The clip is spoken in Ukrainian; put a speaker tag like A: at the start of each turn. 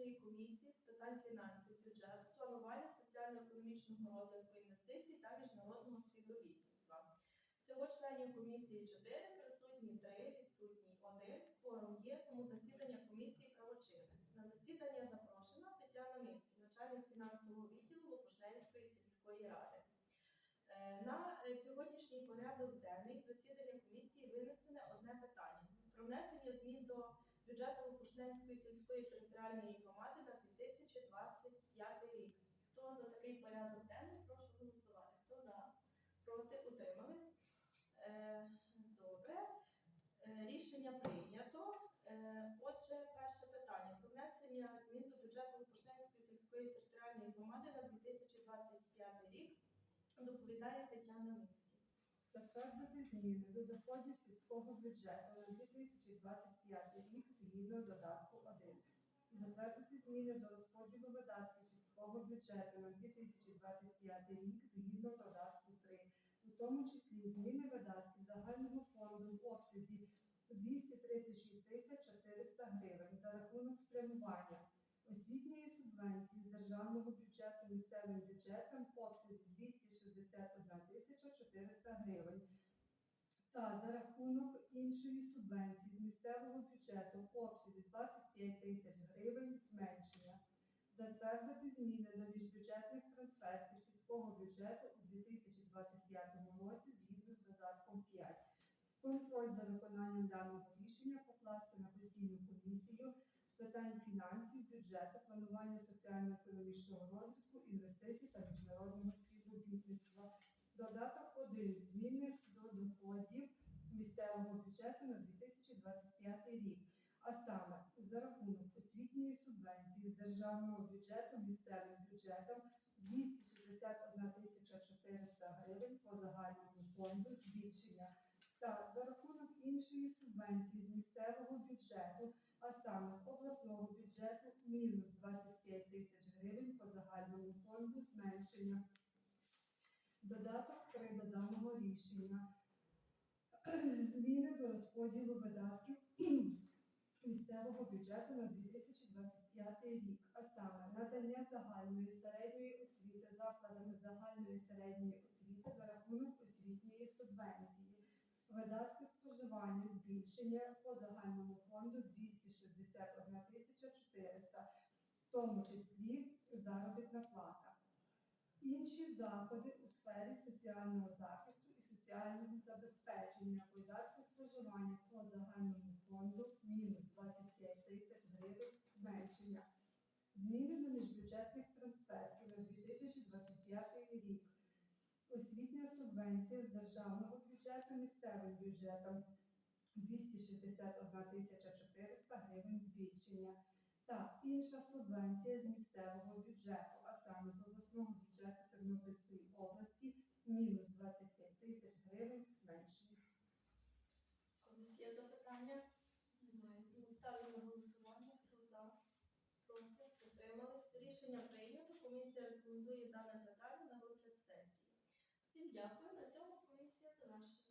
A: постійної комісії з питань фінансів, бюджету, планування соціально-економічного розвитку інвестицій та міжнародного співробітництва. Всього членів комісії 4, присутні 3, відсутній 1. Форум є, тому засідання комісії правочинне. На засідання запрошена Тетяна Миський, начальник фінансового відділу Лопушненської сільської ради. Е, На е, сьогоднішній порядок денний засідання комісії винесене одне питання про внесення змін до бюджету Лопушненської сільської територіальної громади на 2025 рік. Хто за такий порядок денний, прошу голосувати. Хто за? Проти утримались? Е, Добре. Е, Рішення прийнято. Е, Отже, перше питання про внесення змін до бюджету Лопушненської сільської територіальної громади на 2025 рік. Доповідає Тетяна Міський.
B: Затвердити зміни до доходів сільського бюджету на 2025 рік згідно додатку 1. Затвердити зміни до розподілу видатків сільського бюджету на 2025 рік згідно додатку 3, у тому числі зміни видатків загального фонду в обсязі 236 тисяч 400 гривень за рахунок спрямування освітньої субвенції з державного бюджету місцевим бюджетом в обсязі 261 тисяча 400 гривень та за рахунок іншої субвенції з місцевого бюджету в обсязі 25 тисяч гривень зменшення. Затвердити зміни до міжбюджетних трансфертів сільського бюджету у 2025 році згідно з додатком 5. Контроль за виконанням даного рішення покласти на постійну комісію з питань фінансів, бюджету, планування соціально-економічного розвитку, інвестицій та міжнародного співробітництва. Додаток 1. Зміни до доходів місцевого бюджету на 2025 рік. А саме за рахунок освітньої субвенції з державного бюджету місцевим бюджетом 261 тисяча 400 гривень по загальному фонду збільшення та за рахунок іншої субвенції з місцевого бюджету, а саме з обласного бюджету мінус 25 тисяч гривень по загальному фонду зменшення. Додаток 3 до рішення. Зміни до розподілу видатків місцевого бюджету на 2025 рік, а саме надання загальної середньої освіти закладами загальної середньої освіти за рахунок освітньої субвенції. Видатки споживання збільшення по загальному фонду 261 тисяча 400, в тому числі заробітна плата. Інші заходи у сфері соціального захисту і соціального забезпечення видатки споживання по загальному фонду мінус 25 тисяч гривень зменшення. Зміни до міжбюджетних трансфертів на 2025 рік. Освітня субвенція з державного бюджету місцевим бюджетом 261 тисяча 400 гривень збільшення та інша субвенція з місцевого бюджету, а саме з обласного бюджету Тернопільської області мінус
A: комісія рекомендує дане питання на розгляд сесії. Всім дякую. На цьому комісія завершена.